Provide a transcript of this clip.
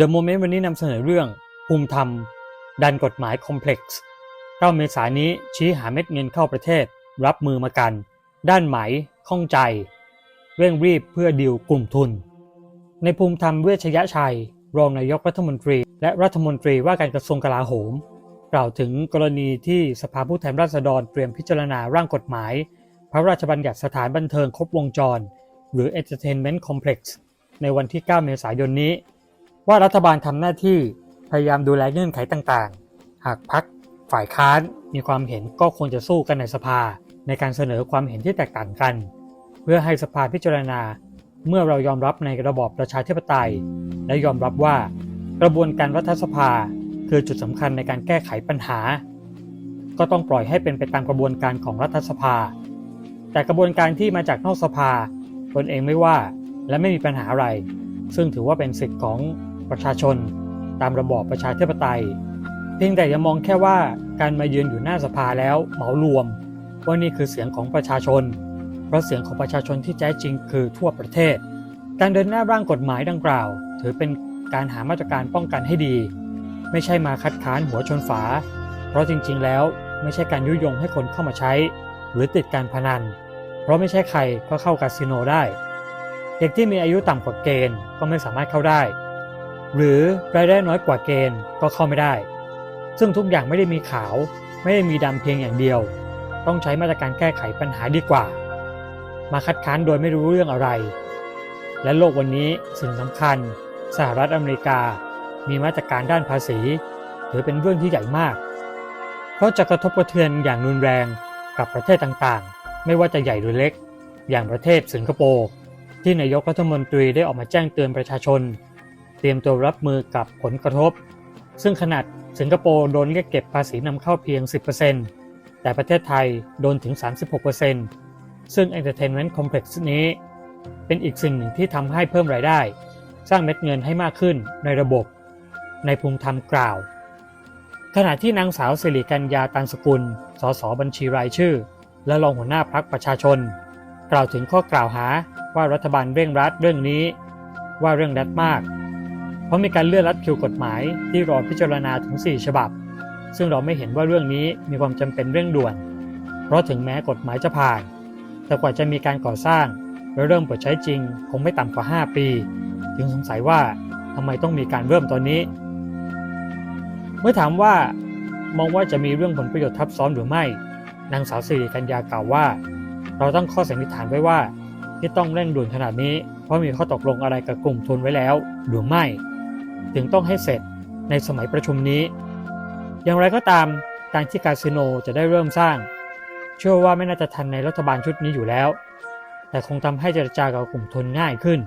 The Moment วันนี้นำเสนอเรื่องภูมิธรรม ดันกฎหมายคอมเพล็กซ์9เมษายนนี้ชี้หาเม็ดเงินเข้าประเทศ รับมือมากัน ด้านไหมข้องใจ เร่งรีบเพื่อดีลกลุ่มทุน ในภูมิธรรมเวชยชัย รองนายกรัฐมนตรี และรัฐมนตรีว่าการกระทรวงกลาโหม กล่าวถึงกรณีที่สภาผู้แทนราษฎรเตรียมพิจารณาร่างกฎหมาย พระราชบัญญัติสถานบันเทิงครบวงจร หรือ Entertainment Complex ในวันที่ 9 เมษายนนี้ ว่ารัฐบาลทำหน้าที่พยายามดูแลเงื่อนไขต่างๆ หากพักฝ่ายค้านมีความเห็นก็ควรจะสู้กันในสภา ในการเสนอความเห็นที่แตกต่างกัน เพื่อให้สภาพิจารณา เมื่อเรายอมรับในระบอบประชาธิปไตย และยอมรับว่า กระบวนการรัฐสภาคือจุดสำคัญในการแก้ไขปัญหา ก็ต้องปล่อยให้เป็นไปตามกระบวนการของรัฐสภา แต่กระบวนการที่มาจากนอกสภาตนเองไม่ว่าและไม่มีปัญหาอะไร ซึ่งถือว่าเป็นสิทธิ์ของ ประชาชน ตามระบอบประชาธิปไตย เพียงแต่อย่ามองแค่ว่าการมายืนอยู่หน้าสภาแล้วเหมารวม ว่านี่คือเสียงของประชาชน เพราะเสียงของประชาชนที่แท้จริงคือทั่วประเทศ การเดินหน้าร่างกฎหมายดังกล่าว ถือเป็นการหามาตรการป้องกันให้ดี ไม่ใช่มาคัดค้านหัวชนฝา เพราะจริง ๆ แล้วไม่ใช่การยุยงให้คนเข้ามาใช้ หรือติดการพนัน เพราะไม่ใช่ใครก็เข้าคาสิโนได้ เด็กที่มีอายุต่ำกว่าเกณฑ์ก็ไม่สามารถเข้าได้ หรือรายได้น้อยกว่าเกณฑ์ก็เข้าไม่ได้ ซึ่งทุกอย่างไม่ได้มีขาว ไม่ได้มีดำเพียงอย่างเดียว ต้องใช้มาตรการแก้ไขปัญหาดีกว่า มาคัดค้านโดยไม่รู้เรื่องอะไร และโลกวันนี้สิ่งสำคัญ สหรัฐอเมริกา มีมาตรการด้านภาษี ถือเป็นเรื่องที่ใหญ่มาก เพราะจะกระทบกระเทือนอย่างรุนแรงกับประเทศต่างๆ ไม่ว่าจะใหญ่หรือเล็ก อย่างประเทศสิงคโปร์ที่นายกรัฐมนตรีได้ออกมาแจ้งเตือนประชาชน เตรียมตัวรับมือกับผลกระทบ ซึ่งขนาดสิงคโปร์โดนเรียกเก็บภาษีนำเข้าเพียง 10%แต่ประเทศไทยโดนถึง 36%ซึ่ง Entertainment Complex นี้ เป็นอีกสิ่งหนึ่งที่ทำให้เพิ่มรายได้ สร้างเม็ดเงินให้มากขึ้นในระบบ ในภูมิธรรมกล่าว ขณะที่นางสาวสิริกัญญาตันสกุล สสบัญชีรายชื่อ และรองหัวหน้าพักประชาชน กล่าวถึงข้อกล่าวหาว่ารัฐบาลเร่งรัดเรื่องนี้ ว่าเรื่องรัดมาก เพราะมีการเลื่อนรัดคิวกฎหมายที่รอพิจารณาถึง 4 ฉบับ ซึ่งเราไม่เห็นว่าเรื่องนี้มีความจำเป็นเร่งด่วน เพราะถึงแม้กฎหมายจะผ่าน แต่กว่าจะมีการก่อสร้างและเริ่มเปิดใช้จริง คงไม่ต่ำกว่า 5 ปี จึงสงสัยว่าทำไมต้องมีการเริ่มตอนนี้ เมื่อถามว่ามองว่าจะมีเรื่องผลประโยชน์ทับซ้อนหรือไม่ นางสาวสิริกัญญากล่าวว่า เราตั้งข้อสันนิษฐานไว้ว่าที่ต้องเร่งด่วนขนาดนี้ เพราะมีข้อตกลงอะไรกับกลุ่มทุนไว้แล้ว หรือไม่ ถึงต้องให้เสร็จในสมัยประชุมนี้ อย่างไรก็ตามการที่คาสิโนจะได้เริ่มสร้าง เชื่อว่าไม่น่าจะทันในรัฐบาลชุดนี้อยู่แล้ว แต่คงทำให้เจรจากับกลุ่มทุนง่ายขึ้น